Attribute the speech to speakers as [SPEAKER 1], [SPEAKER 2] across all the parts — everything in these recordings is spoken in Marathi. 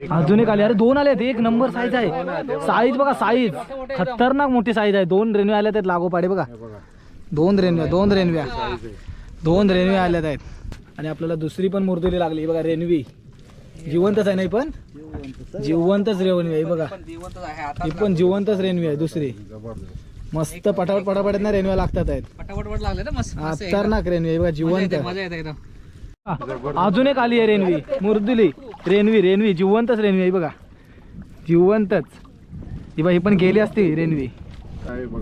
[SPEAKER 1] अजून एक आले अरे दोन आले आहेत एक नंबर साईज आहे. साईज बघा साईज खतरनाक मोठी साईज आहे. दोन रेल्वे आल्या आहेत लागोपाडे बघा. दोन रेल्वे दोन रेल्वे दोन रेल्वे आल्यात आहेत. आणि आपल्याला दुसरी पण मुरदुली लागली. बघा रेल्वे जिवंतच आहे नाही पण? जिवंतच रेल्वे आहे बघा. ही पण जिवंतच रेल्वे आहे दुसरी. मस्त पटापट पटापट आहेत ना रेल्वे लागतात आहेत. खतरनाक आहे बघा
[SPEAKER 2] मजा
[SPEAKER 1] जिवंत. अजून एक आली आहे रेनवी मुर्दुली. रेनवी रेनवी जिवंतच रेनवी आहे बघा. जिवंतच. ही बघा ही पण गेली असती रेनवी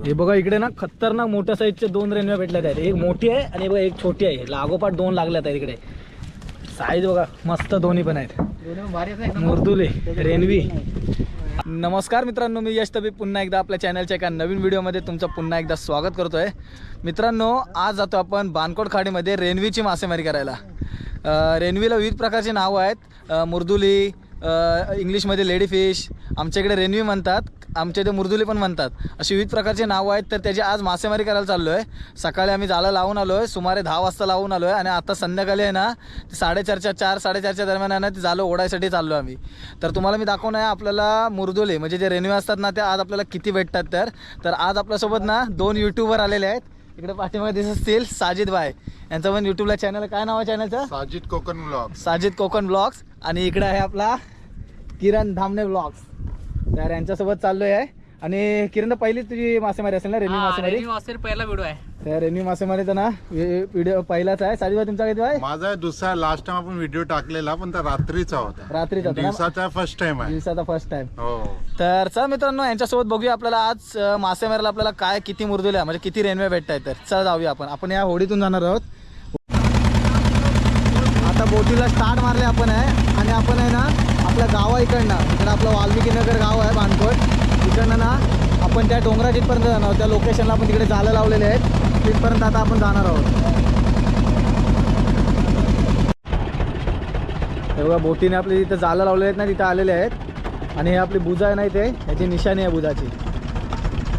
[SPEAKER 1] हे बघा इकडे ना खतरनाक मोठ्या साईजचे दोन रेनव्या भेटल्यात आहेत. एक मोठी आहे आणि बघा एक छोटी आहे. लागोपाठ दोन लागल्यात आहेत इकडे. साईज बघा मस्त दोन्ही पण आहेत. मुर्दुले रेनवी नमस्कार मित्रांनो मी यश तबी पुन्हा एकदा आपल्या चॅनलच्या एका नवीन व्हिडिओमध्ये तुमचं पुन्हा एकदा स्वागत करतोय. मित्रांनो आज जातो आपण बानकोट खाडीमध्ये रेनवीची मासेमारी करायला. रेनवीला विविध प्रकारची नावं आहेत. मुर्दुली इंग्लिशमध्ये लेडी फिश आमच्या इकडे रेनवी म्हणतात आमच्या इथे मुर्दुली पण म्हणतात. अशी विविध प्रकारचे नावं आहेत तर त्याची आज मासेमारी करायला चाललो आहे सकाळी आम्ही जाळं लावून आलो आहे सुमारे दहा वाजता लावून आलो आहे आणि आता संध्याकाळी आहे ना ते साडेचारच्या चार साडेचारच्या दरम्यान आहे ना ते जाळं ओढायसाठी चाललो आम्ही. तर तुम्हाला मी दाखवणार आहे आपल्याला मुर्दुली. म्हणजे जे रेन्यू असतात ना ते आज आपल्याला किती भेटतात तर. तर आज आपल्यासोबत ना दोन यूट्यूबर आलेले आहेत. इकडे पाठीमागे दिसत असतील साजिद भाई. यांचं पण यूट्यूबला चॅनल काय नाव आहे चॅनलचं
[SPEAKER 3] साजिद कोकण ब्लॉग
[SPEAKER 1] साजिद कोकण ब्लॉग्स आणि इकडे आहे आपला किरण धामणे ब्लॉग्स तर यांच्यासोबत चाललोय आहे. आणि किरण तर पहिलीच तुझी मासेमारी असेल ना रेन्यू मासेमारी?
[SPEAKER 2] पहिला व्हिडिओ आहे.
[SPEAKER 1] तर रेन्यू मासेमारीचा ना व्हिडिओ पहिलाच आहे. भाई तुमचा किती आहे?
[SPEAKER 3] माझा दुसरा लास्ट टाइम आपण व्हिडिओ टाकलेला पण तो रात्रीचा होता.
[SPEAKER 1] रात्रीचा होता ना?
[SPEAKER 3] दिवसाचा फर्स्ट टाइम आहे.
[SPEAKER 1] दिवसाचा फर्स्ट टाइम
[SPEAKER 3] हो.
[SPEAKER 1] तर चला मित्रांनो यांच्यासोबत बघूया आपल्याला आज अं, मासेमारीला आपल्याला काय किती मुरदुल्या म्हणजे किती रेल्वे भेटत आहेत तर चला जाऊया आपण. आपण या होडीतून जाणार आहोत. बोटीला स्टार्ट मारले आपण आहे. आणि आपण आहे ना आपल्या गावा इकडनं इकडं आपलं वाल्मिकी नगर गाव आहे बांधकोट इकडनं ना आपण त्या डोंगरा जिथपर्यंत जाणार त्या लोकेशनला आपण तिकडे जाळं लावलेले आहेत. तिथपर्यंत आता आपण जाणार आहोत. हे बघा बोटीने आपले तिथं जाळं लावलेले आहेत ना तिथं आलेले आहेत. आणि हे आपली बुजा आहे ना इथे याची निशाणी आहे बुजाची.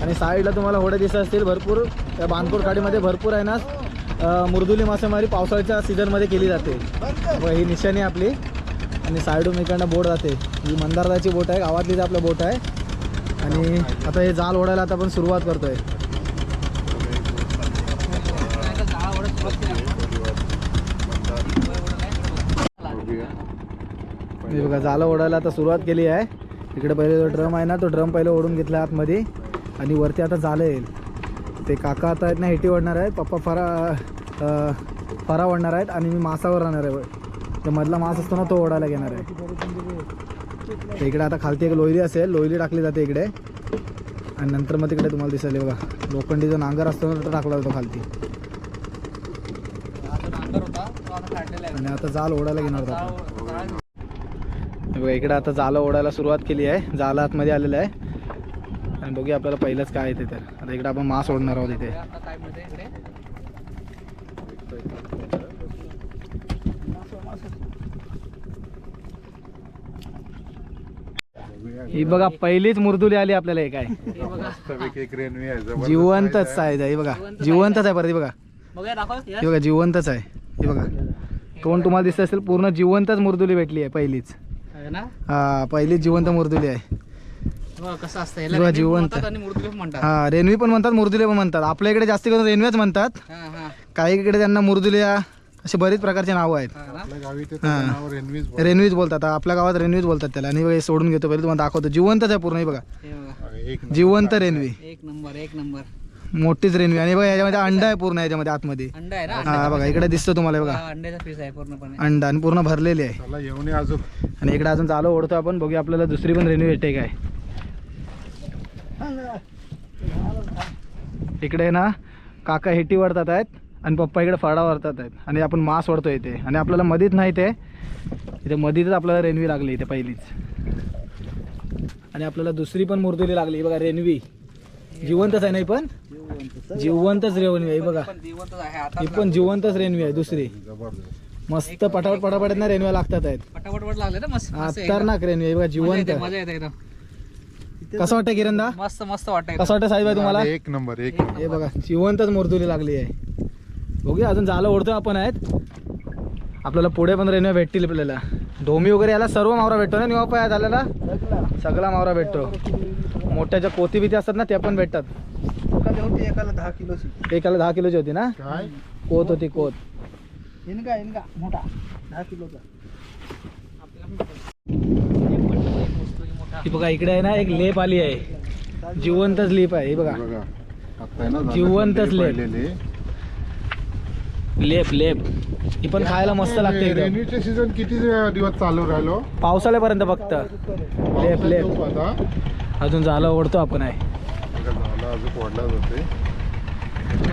[SPEAKER 1] आणि साईडला तुम्हाला होडे दिसत असतील भरपूर. त्या बानकोड खाडीमध्ये भरपूर आहे ना मुरदुली मासेमारी पावसाळ्याच्या सीझनमध्ये केली जाते. व ही निशाणी आहे आपली. आणि साईडून इकडनं बोट जाते. ही मंदारदाची बोट आहे. गावातलीच आपलं बोट आहे. आणि आता हे जाल ओढायला आता आपण सुरुवात करतोय.
[SPEAKER 2] आता
[SPEAKER 1] बघा जालं ओढायला आता सुरुवात केली आहे. इकडे पहिले जो ड्रम आहे ना तो ड्रम पहिले ओढून घेतला आतमध्ये. आणि वरती आता जालं येईल. ते काका आता आहेत ना हेटी ओढणार आहेत पप्पा फरा फरा ओढणार आहेत आणि मी मासावर राहणार आहे तर मधला मास असतो ना तो ओढायला घेणार आहे. इकडे आता खालती एक लोयली असेल लोयली टाकली जाते इकडे. आणि नंतर मग तिकडे तुम्हाला दिसेल बघा. लोखंडी जो नांगर असतो ना तो टाकला जातो खालती. आणि आता जाल ओढायला घेणार होता बघा इकडे आता जालं ओढायला सुरुवात केली आहे. जालं आतमध्ये आलेलं आहे. आणि बघूया आपल्याला पहिलंच काय येते तर आता इकडे आपण मास ओढणार आहोत इथे. ही बघा पहिलीच मुरदुली आली आपल्याला हे काय जिवंतच
[SPEAKER 3] आहे.
[SPEAKER 1] साईज आहे हे बघा. जिवंतच आहे परत बघा. हे बघा जिवंतच आहे. हे बघा. तोंड तुम्हाला दिसत असेल पूर्ण जिवंतच मुरदुली भेटली आहे पहिलीच. हा पहिलीच जिवंत मुरदुली आहे.
[SPEAKER 2] कसं असतं रेनी
[SPEAKER 1] जिवंत.
[SPEAKER 2] म्हणतात आणि मुर्दुले पण म्हणतात.
[SPEAKER 1] हा रेनवी पण म्हणतात मुरदुले पण म्हणतात. आपल्या इकडे जास्त करून रेनवेच म्हणतात.
[SPEAKER 2] हा हा.
[SPEAKER 1] काही इकडे त्यांना मुरदुलिया असे बरेच प्रकारचे नावं आहेत.
[SPEAKER 2] हा ना?
[SPEAKER 3] आपल्या गावी ते
[SPEAKER 1] हा.
[SPEAKER 3] नाव रेल्वेच बोलतात.
[SPEAKER 1] रेनवीज बोलतात. आपल्या गावात रेनवीज बोलतात त्याला. आणि बघा हे सोडून घेतो पहिले तुम्हाला दाखवतो. जिवंतच आहे पूर्ण हे बघा.
[SPEAKER 2] हे बघा.
[SPEAKER 3] एक
[SPEAKER 1] जिवंत रेनवी
[SPEAKER 2] एक नंबर एक नंबर.
[SPEAKER 1] मोठीच रेनवी आणि बघा याच्यामध्ये अंडा आहे पूर्ण याच्यामध्ये आतमध्ये.
[SPEAKER 2] अंडा आहे ना?
[SPEAKER 1] हा बघा इकडे दिसतो तुम्हाला हे. बघा.
[SPEAKER 2] हा, अंड्याचा पीस आहे पूर्णपणे.
[SPEAKER 1] अंडा आणि पूर्ण भरलेली आहे.
[SPEAKER 3] चला येऊन ये अजून.
[SPEAKER 1] आणि इकडे अजून चालू ओढतो आपण. बघूया आपल्याला दुसरी पण रेनवी भेटते काय. इकडे ना काका हेटी वरतात आहेत आणि पप्पा इकडे फडा वरतात आहेत. आणि आपण मास ओढतो इथे. आणि आपल्याला मधीत नाही ते इथे मधीतच आपल्याला रेनवी लागली इथे पहिलीच. आणि आपल्याला दुसरी पण मुरदुली लागली. बघा रेनवी जिवंतच आहे नाही पण? जिवंतच रेवणी आहे बघा. ही पण जिवंतच रेनवी आहे दुसरी. मस्त पटापट पटापट ना रेनव्या लागतात आहेत.
[SPEAKER 2] पटापट पट लागले ना मस्त.
[SPEAKER 1] खतरनाक रेनवी आहे बघा जिवंत
[SPEAKER 2] येते मजा येते एकदम
[SPEAKER 1] कसं वाटतं किरणदा
[SPEAKER 2] मस्त मस्त वाटत
[SPEAKER 1] कसं वाटतं साईबाई तुम्हाला?
[SPEAKER 3] एक नंबर एक
[SPEAKER 1] हे बघा जिवंतच मुरदुली लागली आहे. बघूया अजून झालं ओढतो आपण आहेत. आपल्याला पुढे पण रेनव्या भेटतील आपल्याला. ढोमी वगैरे याला सर्व मावरा भेटतो ना निवापा झालेला? सगळा मावरा भेटतो. मोठ्या ज्या कोती बिती असतात ना त्या पण भेटतात.
[SPEAKER 4] एकाला दहा किलोची.
[SPEAKER 1] एकाला दहा किलोची होती ना?
[SPEAKER 3] काय?
[SPEAKER 1] कोत होती कोत.
[SPEAKER 4] इनका इनका मोठा. दहा किलोचा.
[SPEAKER 1] ही बघा इकडे आहे ना एक लेप आली आहे. जिवंतच लेप आहे हे बघा. जिवंतच लेप. लेप लेप. ही पण खायला मस्त लागते
[SPEAKER 3] सीझन किती दिवस चालू राहिलो?
[SPEAKER 1] पावसाळ्यापर्यंत फक्त. लेप लेप.
[SPEAKER 3] आता.
[SPEAKER 1] अजून झालं ओढतो आपण आहे.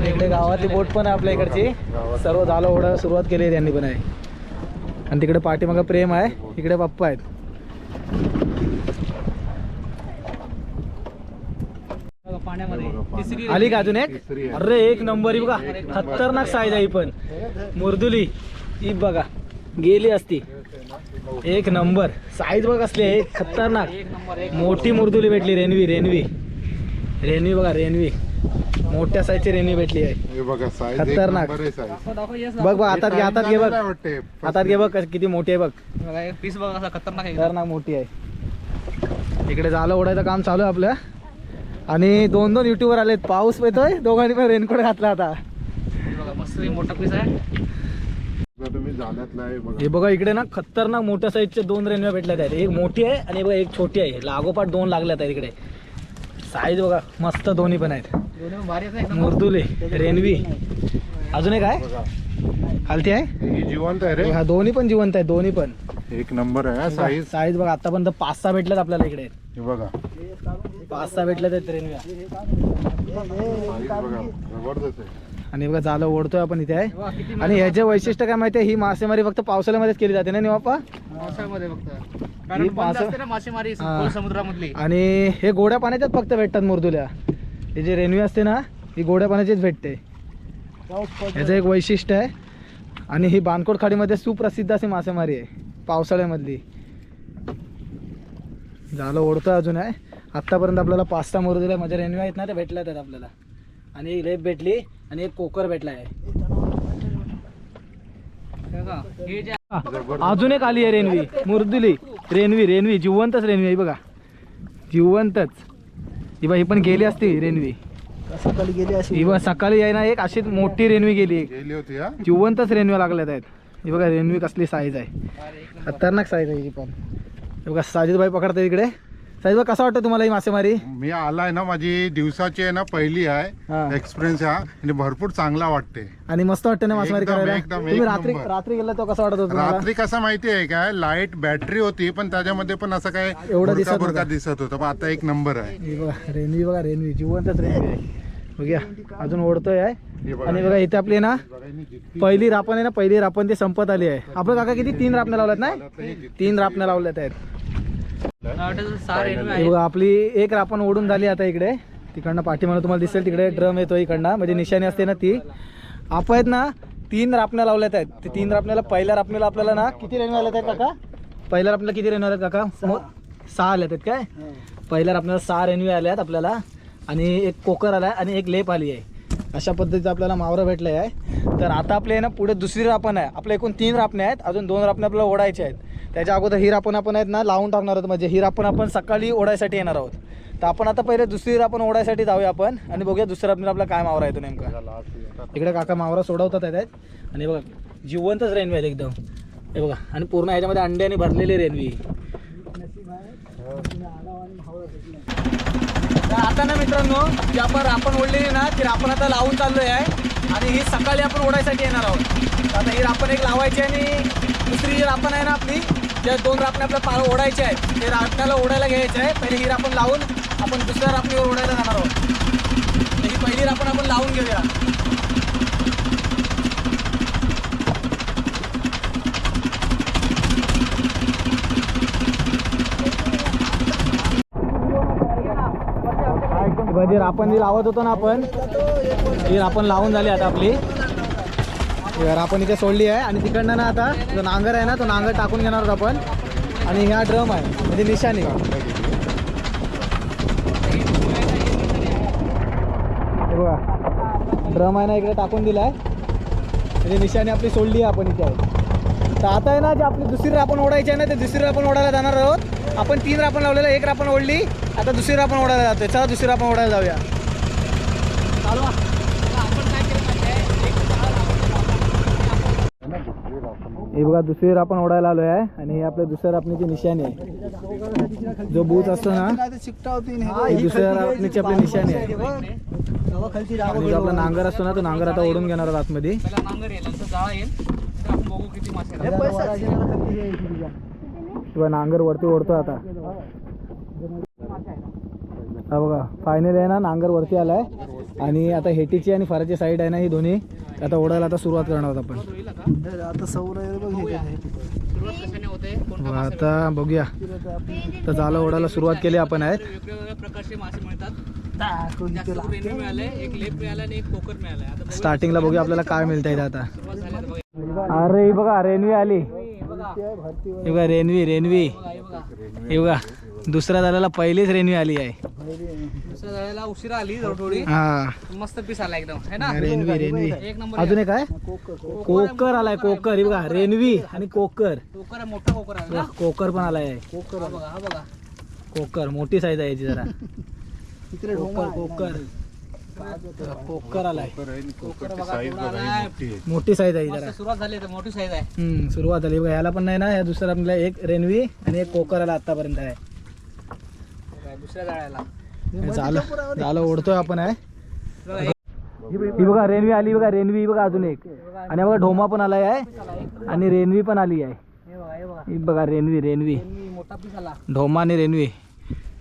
[SPEAKER 1] इकडे गावातली बोट पण आहे आपल्या इकडची. सर्व झालं ओढायला सुरुवात केली त्यांनी पण आहे. आणि तिकडे पाठीमागं प्रेम आहे. इकडे पप्पा आहेत
[SPEAKER 2] बघा, पाण्यामध्ये
[SPEAKER 3] हे बघा,
[SPEAKER 2] तिसरी
[SPEAKER 1] आली का अजून एक. अरे एक नंबर ही बघा. खतरनाक साईज आहे पण. मुर्दुली. ही बघा. गेली असती. एक नंबर. साईज बघ असली खतरनाक.
[SPEAKER 2] एक एक
[SPEAKER 1] मोठी मुर्दुली भेटली रेनवी रेनवी रेनवी बघा रेनवी मोठ्या साईजची रेनवी भेटली आहे.
[SPEAKER 3] हे
[SPEAKER 1] खतरनाक. बघ. बघ हातात घे हातात घे बघ. हातात घे बघ कशी- किती मोठी आहे बघ.
[SPEAKER 2] पीस बघा असा खतरनाक.
[SPEAKER 1] खतरनाक मोठी आहे. इकडे झालं ओढायचं काम चालू आहे आपलं. आणि दोन दोन युट्यूबर आलेत. पाऊस येतोय दोघांनी पण रेनकोट घातला आता.
[SPEAKER 2] हे बघा मस्त एक मोठा पीस आहे.
[SPEAKER 3] जर तुम्ही जाण्यातला आहे बघा.
[SPEAKER 1] हे बघा इकडे ना खतरनाक मोठ्या साईजचे दोन रेल्वे भेटल्यात आहेत. एक मोठी आहे आणि बघा एक छोटी आहे. लागोपाठ दोन लागल्यात आहेत इकडे. साईज बघा मस्त दोन्ही पण आहेत.
[SPEAKER 2] दोन्ही पण भारी आहेत ना एकदम
[SPEAKER 1] मुर्दुले रेनवी अजून एक आहे?
[SPEAKER 3] बघा.
[SPEAKER 1] खालती आहे?
[SPEAKER 3] ही जिवंत आहे रे.
[SPEAKER 1] हा दोन्ही पण जिवंत आहे दोन्ही पण.
[SPEAKER 3] एक नंबर आहे साईज
[SPEAKER 1] साईज बघा आतापर्यंत पाच सहा भेटल्यात आपल्याला इकडे.
[SPEAKER 3] हे बघा.
[SPEAKER 1] पाच सहा
[SPEAKER 3] जबरदस्त आहे
[SPEAKER 1] आणि बघा झालं ओढतोय आपण इथे आहे. आणि ह्याचे वैशिष्ट्य काय माहिती आहे ही मासेमारी फक्त पावसाळ्यामध्येच केली जाते ना निवापा
[SPEAKER 2] पावसाळ्यामध्ये फक्त.
[SPEAKER 1] ही
[SPEAKER 2] कारण बंद
[SPEAKER 1] पावसा-
[SPEAKER 2] असते ना मासेमारी. खोल समुद्रामधली.
[SPEAKER 1] आणि हे गोड्या पाण्याच्याच फक्त भेटतात मुर्दुल्या. हे जे रेनवी असते ना ही गोड्या पाण्याचीच भेटते. ह्याचं एक वैशिष्ट्य आहे. आणि ही बानकोट खाडीमध्ये सुप्रसिद्ध अशी मासेमारी आहे पावसाळ्यामधली. झालं ओढतोय अजून आहे. आत्तापर्यंत आपल्याला पाच सहा मुर्दुल्या म्हणजे रेनवी आहेत ना ते भेटल्यात आहेत आपल्याला. आणि एक लेप भेटली आणि एक कोकर भेटला आहे
[SPEAKER 2] हे हे
[SPEAKER 1] हा, अजून एक आली आहे रेनवी मुर्दुली. रेनवी रेनवी जिवंतच रेनवी आहे बघा. जिवंतच. ही बा ही पण गेली असती रेनवी.
[SPEAKER 4] सकाळी गेली अशी.
[SPEAKER 1] ही बघा सकाळी आहे ना एक अशीच मोठी रेनवी गेली.
[SPEAKER 3] गेली होती हा?
[SPEAKER 1] जिवंतच रेनवी लागल्यात आहेत. ही बघा रेनवी कसली साईज आहे. खतरनाक साईज आहे ही पण. हे बघा साजिदभाई पकडतात इकडे. साजिदभाई कसा वाटतं तुम्हाला ही मासेमारी?
[SPEAKER 3] मी आलाय ना माझी दिवसाची आहे ना पहिली
[SPEAKER 1] हा.
[SPEAKER 3] आहे एक्सपिरियन्स हा. आणि भरपूर चांगला वाटते.
[SPEAKER 1] आणि मस्त वाटतं ना मासेमारी
[SPEAKER 3] एकदम,
[SPEAKER 1] करायला?
[SPEAKER 3] एकदम,
[SPEAKER 1] तुम्ही
[SPEAKER 3] एक
[SPEAKER 1] रात्री
[SPEAKER 3] नंबर.
[SPEAKER 1] रात्री गेला तो कसा वाटत होता तुम्हाला?
[SPEAKER 3] रात्री कसं माहिती आहे काय? लाइट बॅटरी होती पण त्याच्यामध्ये पण असं काय
[SPEAKER 1] एवढं दिसत
[SPEAKER 3] बुरका बुरका
[SPEAKER 1] नव्हतं.
[SPEAKER 3] दिसत होतं. पण आता एक नंबर आहे.
[SPEAKER 1] ही बघा रेनवी बघा रेनवी. जिवंतच रेनवी आहे. बघूया. अजून ओढतोय आहे.
[SPEAKER 3] हे बघा.
[SPEAKER 1] आणि बघा इथे आपली ना पहिली रापण आहे ना पहिली रापण ती संपत आली आहे. आपलं काका किती? तीन रापण्या लावल्यात नाही तीन रापण्या लावल्यात आहेत. बघा आपली एक रापण ओढून झाली आता इकडे. तिकडनं पाठीमागे तुम्हाला दिसेल तिकडे ड्रम येतो इकडनं. म्हणजे निशाणी असते ना ती. आप आहेत ना तीन रापण्या लावल्यात आहेत. ते तीन रापण्याला पहिल्या रापण्याला आपल्याला ना किती रेणू आल्यात आहेत काका? पहिल्या रापण्याला किती रेणू आल्यात काका? सहा. आल्यात आहेत काय? पहिल्या रापण्याला सहा रेणवी आल्यात आपल्याला. आणि एक कोकर आलाय आणि एक लेप आली आहे. अशा पद्धतीचं आपल्याला मावरं भेटलं आहे तर आता आपले आहे ना पुढे दुसरी रापण आहे. आपल्या एकूण तीन रापण्या आहेत. अजून दोन रापण्या आपल्याला ओढायच्या आहेत. त्याच्या अगोदर ही रापण आपण आहेत ना लावून टाकणार आहोत. म्हणजे ही रापण आपण सकाळी ओढायसाठी येणार आहोत. तर आपण आता पहिले दुसरी रापण ओढायसाठी जाऊया आपण आणि बघूया दुसऱ्या रापणीला आपला काय मावरा येतो नेमका. इकडे काका मावरा सोडवतात आहेत आणि बघा जिवंतच रेनवी आहेत एकदम. हे बघा आणि पूर्ण ह्याच्यामध्ये अंड्याने भरलेली रेनवी आता ना मित्रांनो जी आपण आपण ओढलेली ना ती आपण आता लावून चाललोय आहे. आणि ही सकाळी आपण ओढायसाठी येणार आहोत. आता ही रापण एक लावायची आणि दुसरी जी रापण आहे ना आपली ज्या दोन रापणे आपल्या पा ओढायचे आहेत ते रापण्याला ओढायला घ्यायचे आहे पहिले ही रापण लावून आपण दुसऱ्या रापणीवर ओढायला जाणार आहोत. ही पहिली रापण आपण लावून घेऊया. म्हणजे आपण जी लावत होतो ना आपण ही आपण लावून झाली आता आपली. तर आपण इथे सोडली आहे आणि तिकडनं ना आता जो नांगर आहे ना तो नांगर टाकून घेणार आहोत आपण. आणि ह्या ड्रम आहे म्हणजे निशाणी. बघा ड्रम आहे ना इकडे टाकून दिलाय. म्हणजे निशाणी आपली सोडली आहे आपण इथे. आहे तर तर आता आहे ना जे आपली दुसरी रापण ओढायची आहे ना ते दुसरी रापण ओढायला जाणार आहोत. आपण तीन रापण लावलेलं एक रापण ओढली आता दुसरी रापण ओढायला जातोय. चला दुसरी रापण ओढायला जाऊया. हे बघा दुसरी रापण ओढायला आलोय आहे आणि हे आपल्या दुसऱ्या रापणीची निशाणी आहे. जो बूथ असतो ना ही दुसऱ्या रापणीची आपली निशाणी आहे. आपला नांगर असतो ना तो नांगर आता ओढून घेणार आहोत आतमध्ये.
[SPEAKER 2] पहिला नांगर येईल नंतर जाळा येईल. तर आपण बघू किती मासे लागतात.
[SPEAKER 4] पैसा.
[SPEAKER 1] किंवा नांगर वरती ओढतो आता. हा बघा फायनल आहे ना नांगर वरती आलाय. आणि आता हेटीची आणि फराची साईड आहे ना ही दोन्ही. आता ओढायला आता सुरुवात करणार आहोत आपण.
[SPEAKER 2] आता
[SPEAKER 4] सौर आहे हे
[SPEAKER 1] बघूया. तर झालं ओढायला सुरुवात केली आपण आहेत.
[SPEAKER 2] प्रकारचे मासे मिळतात
[SPEAKER 1] स्टार्टिंगला बघूया आपल्याला काय मिळतं इथे आता. अरे बघा रेनवी आली.
[SPEAKER 2] बघा
[SPEAKER 1] रेनवी रेनवी
[SPEAKER 2] हे बघा.
[SPEAKER 1] दुसऱ्या झाल्याला पहिलीच रेनवी आली आहे.
[SPEAKER 2] दुसऱ्या जाळ्याला उशिरा आली थोडी.
[SPEAKER 1] हा.
[SPEAKER 2] मस्त पीस आला एकदम. है ना?
[SPEAKER 1] रेनवी रेनवी
[SPEAKER 2] एक नंबर
[SPEAKER 1] अजून एक आहे? कोकर आलाय कोकर. हे बघा रेनवी आणि कोकर.
[SPEAKER 2] कोकर आहे मोठा कोकर आहे ना?
[SPEAKER 1] कोकर पण आलाय.
[SPEAKER 2] कोकर हा बघा हा बघा.
[SPEAKER 1] कोकर मोठी साईज आहे याची जरा.
[SPEAKER 4] तिकडे
[SPEAKER 1] कोकर कोकर. कोकर आलाय.
[SPEAKER 3] साईज बघा ही मोठी आहे.
[SPEAKER 1] मोठी साईज आहे ही जरा.
[SPEAKER 2] मस्त सुरुवात झाली तर मोठी साईज आहे.
[SPEAKER 1] हम्म सुरुवात झाली. बघा याला पण नाही ना या दुसऱ्या आपल्याला एक रेनवी आणि एक कोकर आला आतापर्यंत आहे.
[SPEAKER 2] दुसऱ्या जाळ्याला.
[SPEAKER 1] हे झालं झालं ओढतोय आपण आहे.
[SPEAKER 2] हे
[SPEAKER 1] बघा रेनवी आली बघा रेनवी बघा अजून एक. आणि बघा ढोमा पण आलाय आहे. आणि रेनवी पण आली आहे.
[SPEAKER 2] हे बघा
[SPEAKER 1] रेनवी रेनवी ढोमा आणि रेनवी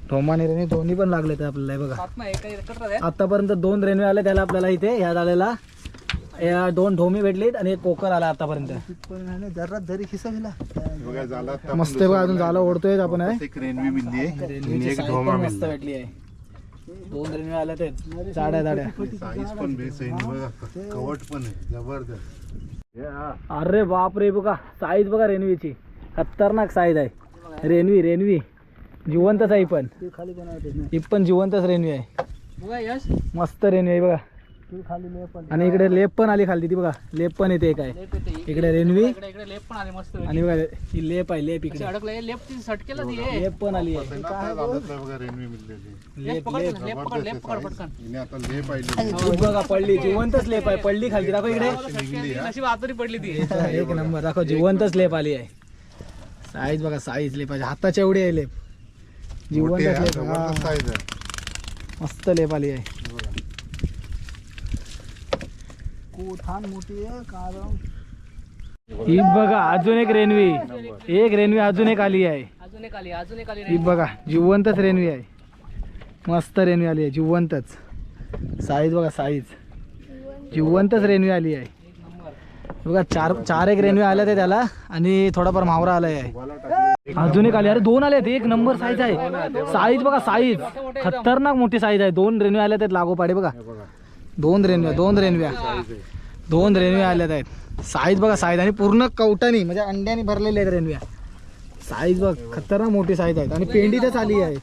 [SPEAKER 1] ढोमा आणि रेनवी दोन्ही पण लागले आपल्याला बघा. आतापर्यंत दोन रेल्वे आले त्याला आपल्याला इथे ह्या झालेला या दोन ढोमी भेटलीत आणि एक कोकर आला आतापर्यंत.
[SPEAKER 4] जरा जरी खिसविला
[SPEAKER 3] हे
[SPEAKER 1] मस्त बघा अजून झालं ओढतोय आपण आहे.
[SPEAKER 3] एक मिळली आहे. ढोमा
[SPEAKER 1] पण मस्त
[SPEAKER 3] मिळली.
[SPEAKER 1] भेटली आहे. दोन रेल्वे आल्या ते. जाड्या जाड्या.
[SPEAKER 3] साईज पण बेस आहे आणि बघा कवट पण आहे जबरदस्त. हे हा.
[SPEAKER 1] अरे बाप रे बघा साईज बघा रेल्वेची खतरनाक साईज आहे. रेल्वी रेल्वी जिवंतच आहे ही पण.
[SPEAKER 4] खाली बनवते
[SPEAKER 1] ही पण जिवंतच रेल्वे आहे.
[SPEAKER 2] बघा यश.
[SPEAKER 1] मस्त रेल्वे आहे बघा.
[SPEAKER 4] ते खाली
[SPEAKER 1] आणि इकडे लेप पण आली खाली ती बघा. लेप पण येते एक आहे
[SPEAKER 2] लेप येते.
[SPEAKER 1] इकडे रेल्वी
[SPEAKER 2] इकडे इकडे लेप पण आले मस्त
[SPEAKER 1] आणि बघा ही लेप आहे लेप इकडे.
[SPEAKER 2] अडकलं लेप ती सटकेला ती हे.
[SPEAKER 1] लेप पण आली आहे.
[SPEAKER 3] बघा रेनवी मिळलेली.
[SPEAKER 2] लेप पकड लेप. पकड लेप पकड
[SPEAKER 3] जबरदस्त
[SPEAKER 2] पटकन.
[SPEAKER 3] size. हिने आता ले पाहिजे
[SPEAKER 1] ही बघा पडली जिवंतच लेप आहे. पडली खाली दाखव इकडे.
[SPEAKER 2] नशीब आतुरी पडली ती.
[SPEAKER 1] एक नंबर. दाखव जिवंतच लेप आली आहे. साईज बघा साईज लेपाची हाताच्या एवढी आहे लेप. जिवंतच
[SPEAKER 3] आहे,
[SPEAKER 1] लेप
[SPEAKER 3] जबरदस्त
[SPEAKER 1] हा.
[SPEAKER 3] साईज आहे.
[SPEAKER 1] मस्त लेप आली आहे.
[SPEAKER 4] कोठान मोठी आहे कारण
[SPEAKER 1] ही बघा अजून एक रेनवी एक रेनवी अजून एक आली आहे.
[SPEAKER 2] अजून एक आली अजून एक आली
[SPEAKER 1] ही बघा जिवंतच रेनवी आहे. मस्त रेनवी आली आहे जिवंतच. साईज बघा साईज. जिवंतच रेनवी आली आहे. बघा चार चार एक रेनवे आल्या त्या त्याला आणि थोडाफार मावरा आलाय आहे. अजून एक आली. अरे दोन आले एक नंबर साईज आहे. साईज बघा साईज. खतरनाक मोठी साईज आहे. दोन रेनवे आल्या आहेत लागोपाडे बघा. दोन रेनवे दोन रेनव्या दोन रेनवे आल्यात आहेत. साईज बघा साईज. आणि पूर्ण कवटानी म्हणजे अंड्याने भरलेले आहेत रेनव्या साईज बघ खतरनाक मोठी साईज आहेत. आणि पेंडीतच आली आहे.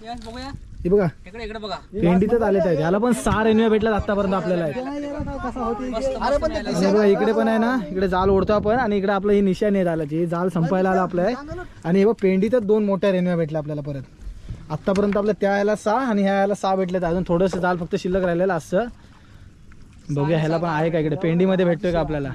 [SPEAKER 1] ही बघा.
[SPEAKER 2] इकडे इकडे बघा.
[SPEAKER 1] पेंडीतच आलेत आहेत. याला पण सहा रेनव्या भेटल्यात आतापर्यंत आपल्याला आहेत. बघा इकडे पण आहे ना इकडे जाल ओढतो आपण आणि इकडे आपलं ही निशाणी आहे जालाची. ही जाल संपायला आला आपलं आहे. आणि हे बघ पेंडीतच दोन मोठ्या रेनव्या भेटल्या आपल्याला परत. आतापर्यंत आपल्या त्या याला सहा आणि ह्या याला सहा भेटलेत. अजून थोडंसं जाल फक्त शिल्लक राहिलेलं असं बघूया ह्याला पण आहे का इकडे? पेंडीमध्ये भेटतोय का आपल्याला?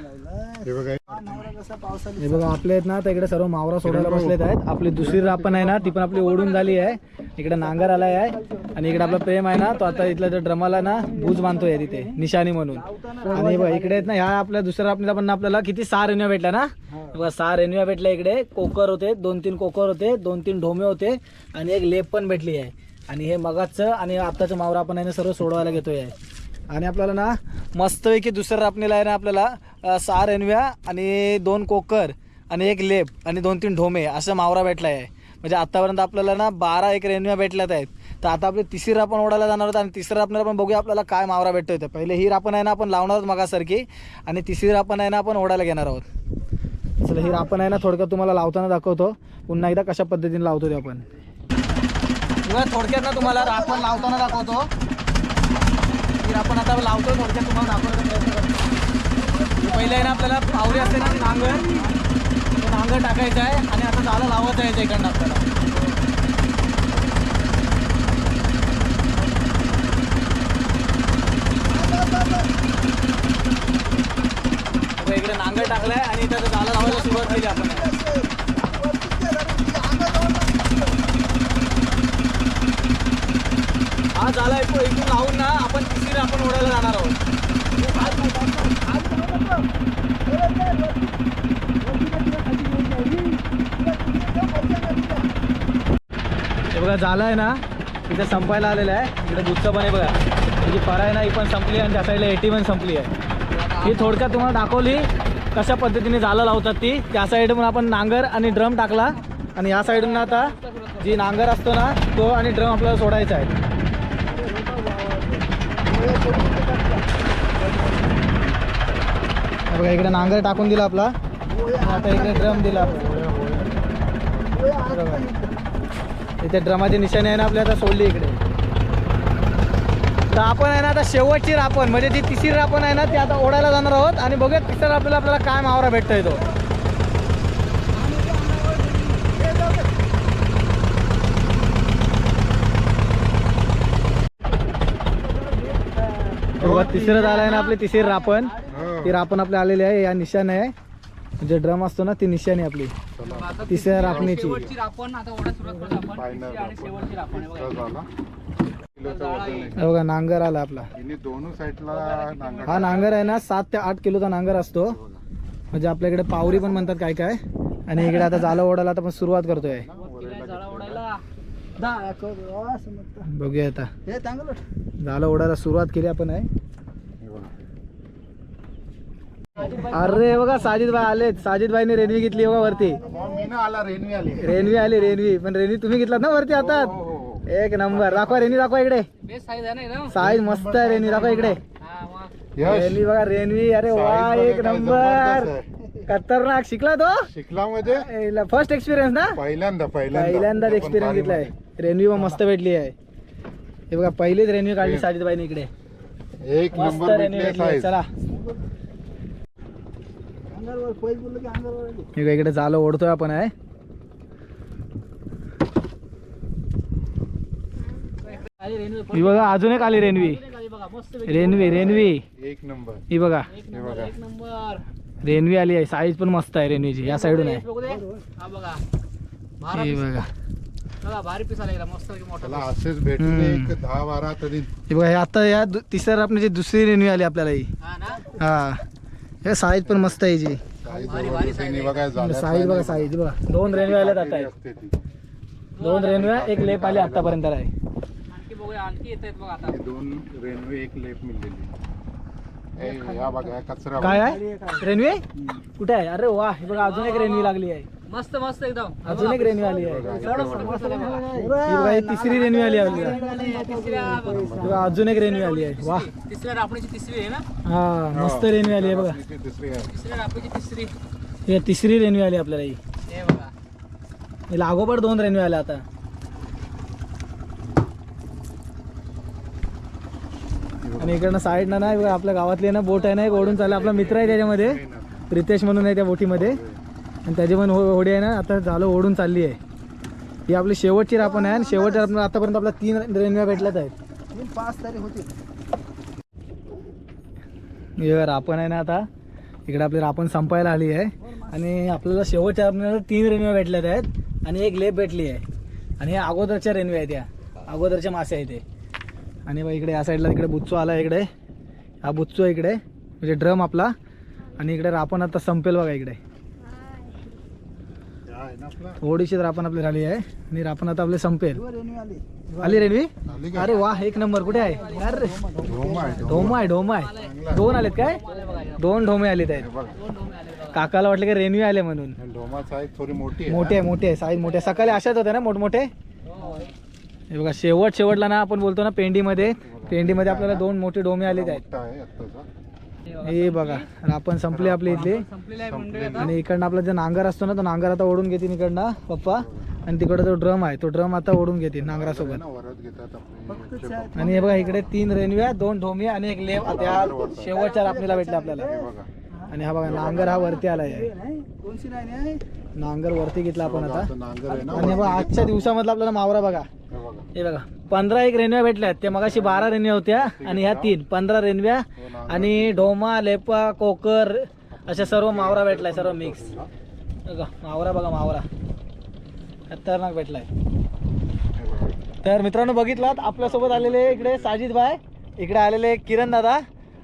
[SPEAKER 3] हे बघा.
[SPEAKER 1] हे आपले आहेत ना तर इकडे सर्व मावरा सोडायला बसलेत आहेत. आपली दुसरी रापण आहे ना ती पण आपली ओढून झाली आहे. इकडे नांगर आलाय आहे. आणि इकडे आपला प्रेम आहे ना तो आता इथल्या त्या ड्रमाला ना बूज बांधतोय तिथे निशाणी म्हणून. आणि बघा इकडे आहेत ना ह्या आपल्या दुसऱ्या रापणीला पण आपल्याला किती सहा रेन्यू भेटल्या ना? बघा सहा रेन्यू भेटल्या इकडे. कोकर होते दोन तीन कोकर होते दोन तीन ढोमे होते आणि एक लेप पण भेटली आहे. आणि हे मगाचं आणि आत्ताचं मावरा आपण आहे ना सर्व सोडवायला घेतोय आहे. आणि आपल्याला ना मस्तपैकी दुसऱ्या रापणीला आहे ना आपल्याला सहा रेनव्या आणि दोन कोकर आणि एक लेप आणि दोन तीन ढोमे असं मावरा भेटला आहे म्हणजे आत्तापर्यंत आपल्याला ना बारा एक रेनव्या भेटल्यात आहेत. तर आता आपली तिसरी रापण ओढायला जाणार आहोत आणि तिसऱ्या रापणाला पण बघूया आपल्याला काय मावरा भेटतो ते पहिले ही रापण आहे ना आपण लावणार आहोत मगासारखी आणि तिसरी रापण आहे ना आपण ओढायला घेणार आहोत. चला ही रापण आहे ना थोडक्यात तुम्हाला लावताना दाखवतो. पुन्हा एकदा कशा पद्धतीने लावतो ते आपण. थोडक्यात ना तुम्हाला रापण लावताना दाखवतो. की आपण आता लावतो थोडक्यात तुम्हाला दाखवायचा प्रयत्न करतो पहिले आहे ना आपल्याला पावरी असते ना नांगर. तो नांगर टाकायचा आहे आणि आता झालं लावत आहे इकडनं आपल्याला. इकडे नांगर टाकलाय आणि त्याचं झालं लावायला सुरुवात केली आपण. हा झालाय तो इथून लावून ना आपण तिसरी आपण ओढायला जाणार आहोत. हे बघा झालं आहे ना इथे संपायला आलेलं आहे. इकडे गुच्छ पण आहे बघा. तिची फरा आहे ना ही पण संपली आणि त्या साईडला एटी पण संपली आहे. ही थोडक्यात तुम्हाला दाखवली कशा पद्धतीने झालं लावतात ती. त्या साईडून आपण नांगर आणि ड्रम टाकला. आणि या साईडून आता जी नांगर असतो ना तो आणि ड्रम आपल्याला सोडायचा आहे हे बघा इकडे नांगर टाकून दिला आपला. आता इकडे ड्रम दिला इथे ड्रमाची निशाणी आहे ना आपल्या आता सोडली इकडे. तर आपण आहे ना आता शेवटची रापण म्हणजे जी तिसरी रापण आहे ना ती आता ओढायला जाणार आहोत. आणि बघूया तिसऱ्या आपल्याला आपल्याला काय मावरा भेटतोय तो. तिसरं झालं आहे ना आपली तिसरी रापण. ती रापण आपली आलेली आहे या निशाण आहे. म्हणजे ड्रम असतो ना ती निशाणी आपली. तिसऱ्या
[SPEAKER 2] आहे बघा.
[SPEAKER 3] झाला.
[SPEAKER 1] हे नांगर आला आपला. हा नांगर आहे ना सात ते आठ किलोचा नांगर असतो. म्हणजे आपल्याकडे पावरी पण म्हणतात काय काय. आणि इकडे आता जालं ओढायला आता आपण सुरुवात करतोय.
[SPEAKER 2] जाळा.
[SPEAKER 1] बघूया आता.
[SPEAKER 4] हे चांगलं.
[SPEAKER 1] जालं ओढायला सुरुवात केली आपण आहे.
[SPEAKER 3] हे.
[SPEAKER 1] अरे बघा साजिद भाई आलेत. साजिद भाईने रेनवी घेतली बघा वरती.
[SPEAKER 3] मी ना आला रेनवी आली.
[SPEAKER 1] रेनवी आली रेनवी पण रेनवी तुम्ही घेतलात ना वरती आता?
[SPEAKER 3] हो, हो, हो.
[SPEAKER 1] एक नंबर. दाखवा रेनवी दाखवा इकडे.
[SPEAKER 2] बेस्ट साईज
[SPEAKER 1] मस्त आहे रेनवी दाखवा इकडे.
[SPEAKER 2] हा
[SPEAKER 1] रेनवी बघा रेनवी अरे वा एक नंबर. खतरनाक. शिकला तो?
[SPEAKER 3] शिकला म्हणजे?
[SPEAKER 1] फर्स्ट एक्सपिरियन्स ना?
[SPEAKER 3] पहिल्यांदा पहिल्यांदा.
[SPEAKER 1] एक्सपिरियन्स घेतलाय.
[SPEAKER 3] पारीमध्ये.
[SPEAKER 1] रेनवी मस्त भेटली आहे. हे बघा पहिलीच रेनवी काढली साजिद भाईने इकडे.
[SPEAKER 3] एक
[SPEAKER 1] मस्त
[SPEAKER 3] नंबर
[SPEAKER 1] चला
[SPEAKER 4] अंगावर पैसे बोललं की अंगावर आली.
[SPEAKER 1] हे इकडे झालं ओढतोय आपण आहे? ही बघा अजून एक आली रेनवी
[SPEAKER 2] आली बघा मस्त
[SPEAKER 1] रेनवी रेनवी
[SPEAKER 3] एक नंबर.
[SPEAKER 1] ही बघा.
[SPEAKER 2] एक नंबर
[SPEAKER 3] बघा.
[SPEAKER 2] एक नंबर.
[SPEAKER 1] रेनवी आली आहे साईज पण मस्त आहे रेनवीची या साईडून आहे.
[SPEAKER 2] हा बघा. बारा
[SPEAKER 1] हे. बघा.
[SPEAKER 2] बघा भारी पीस आला एकदम मस्त मोठा
[SPEAKER 3] त्याला
[SPEAKER 2] piece.
[SPEAKER 3] असेच भेटले
[SPEAKER 1] हम्म.
[SPEAKER 3] एक दहा बारा तरी.
[SPEAKER 1] बघा आता या तिसऱ्या आपली दुसरी रेनवी आली आपल्याला ही.
[SPEAKER 2] हा ना?
[SPEAKER 1] हा साईज पण मस्त आहे हिची
[SPEAKER 3] साईज. बघा
[SPEAKER 1] साईज बघा साईज बघा. दोन रेनवे आल्यात आता. दोन रेनवे एक लेप आली आतापर्यंत आहे
[SPEAKER 2] आणखी बघूया आणखी येत आहेत बघा आता.
[SPEAKER 3] दोन रेल्वे एक लेप मिळलेली. ए, या बघा या कचरा
[SPEAKER 1] काय. आहे? रेनवे कुठे आहे? अरे वा हे बघा अजून एक रेनवी लागली आहे.
[SPEAKER 2] मस्त मस्त एकदम.
[SPEAKER 1] अजून एक रेनवी आली आहे. तिसरी रेनवी आली आहे. ही अजून एक रेनवी आली आहे. वा
[SPEAKER 2] तिसऱ्या रापणीची तिसरी आहे ना?
[SPEAKER 1] हा मस्त रेनवी आली आहे बघा.
[SPEAKER 2] तिसऱ्या रापणीची तिसरी.
[SPEAKER 1] ही तिसरी रेनवी आली आपल्याला ही.
[SPEAKER 2] हे बघा.
[SPEAKER 1] लागोपाठ दोन रेनवी आल्या आता. आणि इकडनं साईडनं ना बघा आपल्या गावातली ना बोट आहे ना एक ओढून चाललं. आपला मित्र आहे त्याच्यामध्ये. प्रितेश म्हणून आहे त्या बोटीमध्ये. आणि त्याची पण हो- होडी आहे ना आता झालं ओढून चालली आहे. ही आपली शेवटची रापण आहे आणि शेवटच्या रापण आतापर्यंत आपल्या तीन रेल्वे भेटल्यात आहेत.
[SPEAKER 4] पाच तरी
[SPEAKER 1] होती रापण आहे ना आता. इकडे आपली रापण संपायला आली आहे. आणि आपल्याला शेवटच्या रापणाला तीन रेल्वे भेटल्यात आहेत आणि एक लेप भेटली आहे. आणि हे अगोदरच्या रेल्वे आहेत या. अगोदरच्या मासे आहेत ते आणि बघा इकडे या साईडला इकडे बुच्चू आला आहे इकडे. हा बुच्चू आहे इकडे. म्हणजे ड्रम आपला. आणि इकडे रापण आता संपेल बघा इकडे. थोडीशी रापण आपली झाली आहे. आणि रापण आता आपले संपेल.
[SPEAKER 4] आली.
[SPEAKER 1] रेल्वे
[SPEAKER 3] का?
[SPEAKER 1] अरे वा एक नंबर. कुठे आहे? अरे.
[SPEAKER 3] ढोमा आहे ढोमा.
[SPEAKER 1] आहे दोन आलेत काय? दोन ढोमे आलेत आहेत. काकाला वाटलं की रेनवी आले म्हणून.
[SPEAKER 3] थोडी मोठी आहे.
[SPEAKER 1] मोठे साईज मोठे. सकाळी अशाच होते ना मोठमोठे? हे बघा शेवट शेवटला ना आपण बोलतो ना पेंडीमध्ये. पेंडीमध्ये आपल्याला दोन मोठे डोमे आलेत आहेत. हे बघा रापण संपली आपली
[SPEAKER 2] आता.
[SPEAKER 1] आणि इकडनं आपला जे नांगर असतो ना तो नांगर आता ओढून घेतील इकडनं पप्पा. आणि तिकडे तो ड्रम आहे तो ड्रम आता ओढून घेतील नांगरासोबत. आणि हे बघा इकडे तीन रेनव्या दोन ढोमी आणि एक लेप त्या शेवटच्या रापणीला भेटले आपल्याला.
[SPEAKER 3] हे बघा.
[SPEAKER 1] आणि हा बघा नांगर हा वरती आलाय. नांगर वरती घेतला आपण आता. आणि बघा आजच्या दिवसामधला आपल्याला मावरा बघा.
[SPEAKER 3] हे बघा.
[SPEAKER 1] पंधरा एक रेनव्या भेटल्यात ते मगाशी बारा रेनव्या होत्या आणि ह्या तीन पंधरा रेनव्या
[SPEAKER 3] हो.
[SPEAKER 1] आणि ढोमा लेपा कोकर अशा सर्व मावरा भेटलाय सर्व मिक्स बघा मावरा बघा मावरा. खतरनाक भेटलाय. तर मित्रांनो बघितलात आपल्यासोबत आलेले इकडे साजिद भाई इकडे आलेले किरण दादा.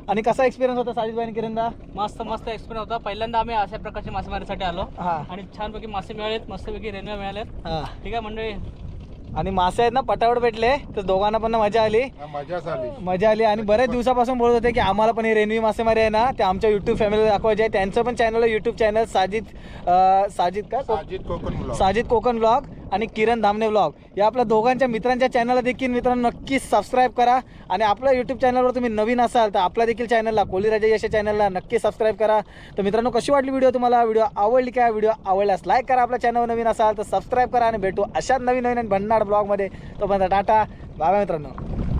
[SPEAKER 1] आणि कसा एक्सपिरियन्स होता साजिद भाई आणि किरण दादा
[SPEAKER 2] मस्त मस्त एक्सपिरियन्स होता. पहिल्यांदा आम्ही अशा प्रकारच्या मासेमारीसाठी आलो.
[SPEAKER 1] हा.
[SPEAKER 2] आणि छानपैकी मासे मिळालेत मस्तपैकी रेल्वे मिळालेत
[SPEAKER 1] हा.
[SPEAKER 2] ठीक आहे मंडळी?
[SPEAKER 1] आणि मासे आहेत ना पटावड भेटले. तर दोघांना पण मजा आली.
[SPEAKER 3] मजाच आली.
[SPEAKER 1] मजा आली. आणि बऱ्याच दिवसापासून बोलत होते की आम्हाला पण हे रेनवी मासेमारी आहे ना ते आमच्या युट्यूब फॅमिलीला दाखवायचे आहे. त्यांचं पण चॅनल आहे युट्यूब चॅनल साजिद साजिद का?
[SPEAKER 3] साजिद कोकण
[SPEAKER 1] साजिद कोकण ब्लॉग आणि किरण धामणे ब्लॉग या आपल्या दोघांच्या मित्रांच्या चॅनलला देखील मित्रांनो नक्कीच सबस्क्राईब करा. आणि आपल्या यूट्यूब चॅनलवर तुम्ही नवीन असाल तर आपल्या देखील चॅनलला कोलीराजा यशा यश चॅनलला नक्की सबस्क्राईब करा. तर मित्रांनो कशी वाटली व्हिडिओ तुम्हाला? व्हिडिओ आवडली काय व्हिडिओ आवडल्यास लाईक करा. आपल्या चॅनलवर नवीन असाल तर सबस्क्राईब करा आणि भेटू अशाच नवीन नवीन भन्नाड ब्लॉगमध्ये तो तोपर्यंत टाटा. बाबा मित्रांनो.